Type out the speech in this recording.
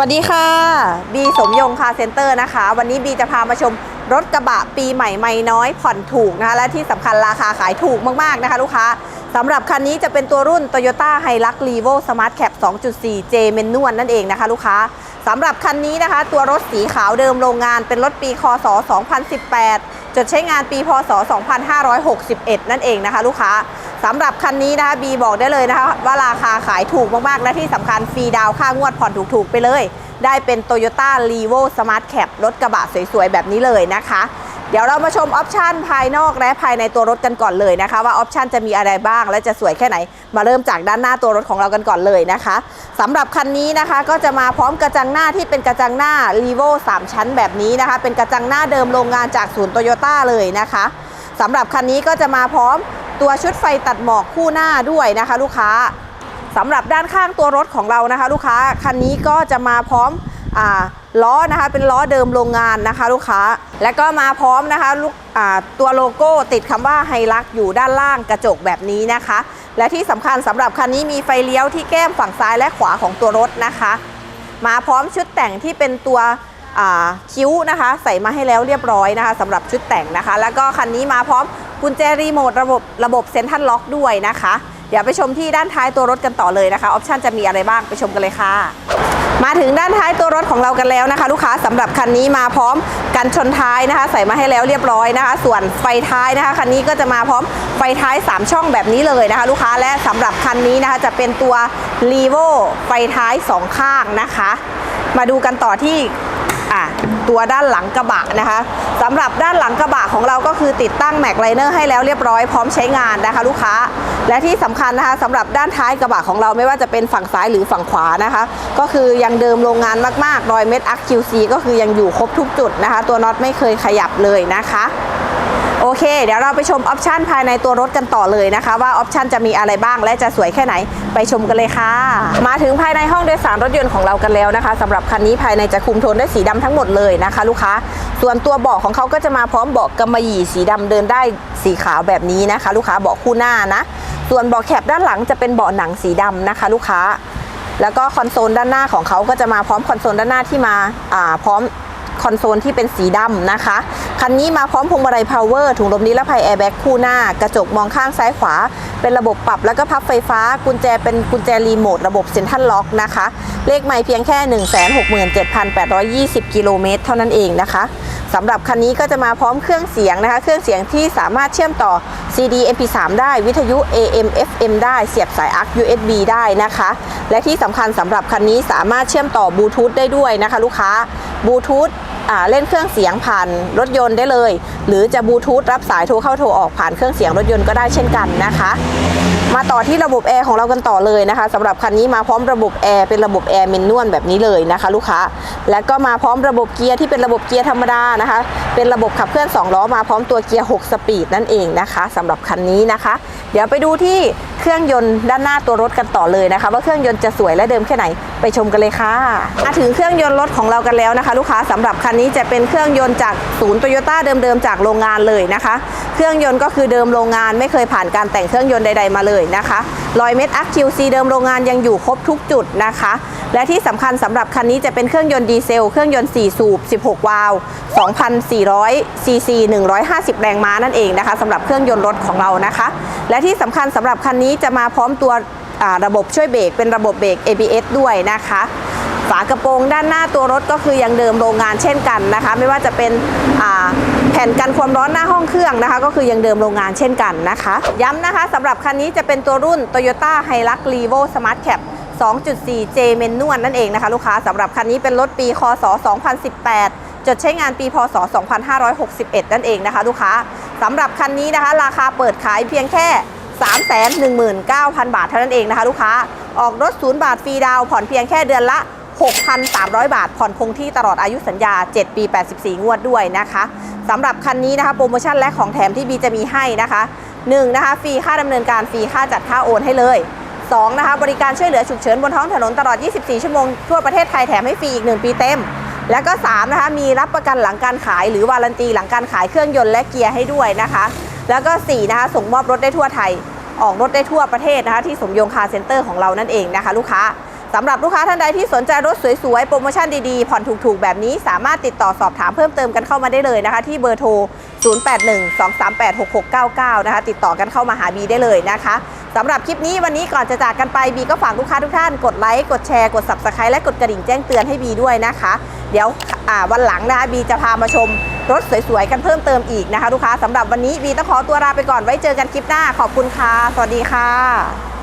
วัสดีค่ะ บีสมยงคาเซ็นเตอร์นะคะ วันนี้บีจะพามาชมรถกระบะปีใหม่ไม่น้อยผ่อนถูกนะคะ และที่สำคัญราคาขายถูกมาก ๆ นะคะลูกค้าสำหรับคันนี้จะเป็นตัวรุ่น Toyota Hilux Revo Smart Cap 2.4 J Manual นั่นเองนะคะลูกค้าสำหรับคันนี้นะคะ ตัวรถสีขาวเดิมโรงงานเป็นรถปีคศ 2018 จดใช้งานปีพศ 2561 นั่นเองนะคะลูกค้า สำหรับคันนี้นะคะบีบอกได้เลยนะคะว่าราคาขายถูกมากๆ และที่สำคัญฟรีดาวค่างวดผ่อนถูกๆ ไปเลย ได้เป็น Toyota r e v o Smart Cap รถกระบะสวยๆ แบบนี้เลยนะคะ เดี๋ยวเรามาชมออปชันภายนอกและภายในตัวรถกันก่อนเลยนะคะ ว่าออปชันจะมีอะไรบ้างและจะสวยแค่ไหน มาเริ่มจากด้านหน้าตัวรถของเรากันก่อนเลยนะคะสำหรับคันนี้นะคะก็จะมาพร้อมกระจังหน้าที่เป็นกระจังหน้า r e v o 3 ชั้นแบบนี้นะคะ เป็นกระจังหน้าเดิมโรงงานจากศูนย์โตโยต้าเลยนะคะสำหรับคันนี้ก็จะมาพร้อม ตัวชุดไฟตัดหมอกคู่หน้าด้วยนะคะ ลูกค้าสำหรับด้านข้างตัวรถของเรานะคะ ลูกค้าคันนี้ก็จะมาพร้อมอล้อนะคะเป็นล้อเดิมโรงงานนะคะ ลูกค้า และก็มาพร้อมนะคะลูกตัวโลโก้ติดคำว่าไฮลักอยู่ด้านล่างกระจกแบบนี้นะคะ และที่สำคัญสำหรับคันนี้มีไฟเลี้ยวที่แก้มฝั่งซ้ายและขวาของตัวรถนะคะ มาพร้อมชุดแต่งที่เป็นตัวคิ้วนะคะ ใส่มาให้แล้วเรียบร้อยนะคะสำหรับชุดแต่งนะคะ แล้วก็คันนี้มาพร้อม กุญแจรีโมทระบบระบบเซ็นทรัลล็อกด้วยนะคะ เดี๋ยวไปชมที่ด้านท้ายตัวรถกันต่อเลยนะคะออปชันจะมีอะไรบ้างไปชมกันเลยค่ะ มาถึงด้านท้ายตัวรถของเรากันแล้วนะคะ ลูกค้าสำหรับคันนี้มาพร้อมกันชนท้ายนะคะ ใส่มาให้แล้วเรียบร้อยนะคะ ส่วนไฟท้ายนะคะคันนี้ก็จะมาพร้อมไฟท้าย 3 ช่องแบบนี้เลยนะคะ ลูกค้าและสำหรับคันนี้นะคะจะเป็นตัว r e v o ไฟท้าย 2 ข้างนะคะ มาดูกันต่อที่ อะตัวด้านหลังกระบะนะคะสำหรับด้านหลังกระบะของเราก็คือติดตั้งแม็กไลเนอร์ให้แล้วเรียบร้อยพร้อมใช้งานนะคะลูกค้า และที่สำคัญนะคะสำหรับด้านท้ายกระบะของเราไม่ว่าจะเป็นฝั่งซ้ายหรือฝั่งขวานะคะ ก็คือยังเดิมโรงงานมากๆรอยเม็ดอัก QC ก็คือยังอยู่ครบทุกจุดนะคะ ตัวน็อตไม่เคยขยับเลยนะคะ โอเค เดี๋ยวเราไปชมออปชันภายในตัวรถกันต่อเลยนะคะ ว่าออปชันจะมีอะไรบ้างและจะสวยแค่ไหนไปชมกันเลยค่ะ มาถึงภายในห้องโดยสารรถยนต์ของเรากันแล้วนะคะสำหรับคันนี้ภายในจะคุมโทนด้วยสีดำทั้งหมดเลยนะคะ ลูกค้า ส่วนตัวเบาะของเขาก็จะมาพร้อมเบาะกำมะหยี่สีดำเดินได้สีขาวแบบนี้นะคะ ลูกค้าเบาะคู่หน้านะ ส่วนเบาะแคปด้านหลังจะเป็นเบาะหนังสีดำนะคะ ลูกค้าแล้วก็คอนโซลด้านหน้าของเขาก็จะมาพร้อมคอนโซลด้านหน้าที่มาพร้อม คอนโซลที่เป็นสีดำนะคะ คันนี้มาพร้อมพวงมาลัยพาวเวอร์ถุงลมนิรภัยแอร์แบ็กคู่หน้า กระจกมองข้างซ้ายขวา เป็นระบบปรับแล้วก็พับไฟฟ้า กุญแจเป็นกุญแจรีโมทระบบเซ็นทรัลล็อกนะคะ เลขไม่เพียงแค่ 167,820 กิโลเมตรเท่านั้นเองนะคะสำหรับคันนี้ก็จะมาพร้อมเครื่องเสียงนะคะ เครื่องเสียงที่สามารถเชื่อมต่อ CD MP3 ได้วิทยุ AM FM ได้เสียบสาย ARC USB ได้นะคะ และที่สำคัญสำหรับคันนี้สามารถเชื่อมต่อบลูทูธได้ด้วยนะคะ ลูกค้าบลูทูธ เล่นเครื่องเสียงผ่านรถยนต์ได้เลย หรือจะบลูทูธรับสายโทรเข้าโทรออกผ่านเครื่องเสียงรถยนต์ก็ได้เช่นกันนะคะ มาต่อที่ระบบแอร์ของเรากันต่อเลยนะคะสำหรับคันนี้มาพร้อมระบบแอร์เป็นระบบแอร์เมนนวลแบบนี้เลยนะคะ ลูกค้า และก็มาพร้อมระบบเกียร์ที่เป็นระบบเกียร์ธรรมดานะคะ เป็นระบบขับเคลื่อน2ล้อมาพร้อมตัวเกียร์ 6 สปีดนั่นเองนะคะสำหรับคันนี้นะคะ เดี๋ยวไปดูที่ เครื่องยนต์ด้านหน้าตัวรถกันต่อเลยนะคะ ว่าเครื่องยนต์จะสวยและเดิมแค่ไหนไปชมกันเลยค่ะมาถึงเครื่องยนต์รถของเรากันแล้วนะคะ ลูกค้าสำหรับคันนี้จะเป็นเครื่องยนต์จากศูนย์โตโยต้าเดิมๆจากโรงงานเลยนะคะ เครื่องยนต์ก็คือเดิมโรงงานไม่เคยผ่านการแต่งเครื่องยนต์ใด ๆมาเลยนะคะ รอยเม็ดอัก QC เดิมโรงงานยังอยู่ครบทุกจุดนะคะ และที่สำคัญสำหรับคันนี้จะเป็นเครื่องยนต์ดีเซล เครื่องยนต์ 4 สูบ 16 วาล์ว2,400 ซีซี 150 แรงม้านั่นเองนะคะสำหรับเครื่องยนต์รถของเรานะคะ และที่สำคัญสำหรับคันนี้จะมาพร้อมตัวระบบช่วยเบรกเป็นระบบเบรก ABS ด้วยนะคะ ฝากระโปรงด้านหน้าตัวรถก็คือยังเดิมโรงงานเช่นกันนะคะ ไม่ว่าจะเป็นแผ่นกันความร้อนหน้าห้องเครื่องนะคะ ก็คือยังเดิมโรงงานเช่นกันนะคะ ย้ำนะคะสำหรับคันนี้จะเป็นตัวรุ่น Toyota Hilux Revo Smart Cap 2.4 J Manual นั่นเองนะคะลูกค้าสำหรับคันนี้เป็นรถปีคศ 2018 จดใช้งานปีพศ 2561 นั่นเองนะคะ ลูกค้าสำหรับคันนี้นะคะ ราคาเปิดขายเพียงแค่ 319,000 บาทเท่านั้นเองนะคะ ลูกค้าออกรถศูนย์บาทฟรีดาวผ่อนเพียงแค่เดือนละ 6,300 บาท ผ่อนคงที่ตลอดอายุสัญญา 7 ปี 84 งวดด้วยนะคะสำหรับคันนี้นะคะโปรโมชั่นและของแถมที่บีจะมีให้นะคะ1นะคะฟรีค่าดำเนินการฟรีค่าจัดค่าโอนให้เลย2นะคะบริการช่วยเหลือฉุกเฉินบนท้องถนนตลอด 24 ชั่วโมง ทั่วประเทศไทยแถมให้ฟรีอีก 1 ปีเต็ม แล้วก็3นะคะมีรับประกันหลังการขาย หรือวารันตีหลังการขายเครื่องยนต์และเกียร์ให้ด้วยนะคะ แล้วก็4นะคะส่งมอบรถได้ทั่วไทย ออกรถได้ทั่วประเทศนะคะที่สมยงคาร์เซ็นเตอร์ของเรานั่นเองนะคะ ลูกค้า สำหรับลูกค้าท่านใดที่สนใจรถสวยๆ โปรโมชั่นดีๆ ผ่อนถูกๆ แบบนี้สามารถติดต่อสอบถามเพิ่มเติมกันเข้ามาได้เลยนะคะ ที่เบอร์โทร 0812386699 นะคะ ติดต่อกันเข้ามาหาบีได้เลยนะคะสำหรับคลิปนี้วันนี้ก่อนจะจากกันไปบีก็ฝากลูกค้าทุกท่านกดไลค์กดแชร์กด subscribe และกดกระดิ่งแจ้งเตือนให้บีด้วยนะคะ เดี๋ยววันหลังนะคะบีจะพามาชมรถสวยๆ กันเพิ่มเติมอีกนะคะลูกค้าสำหรับวันนี้บีต้องขอตัวลาไปก่อนไว้เจอกันคลิปหน้าขอบคุณค่ะสวัสดีค่ะ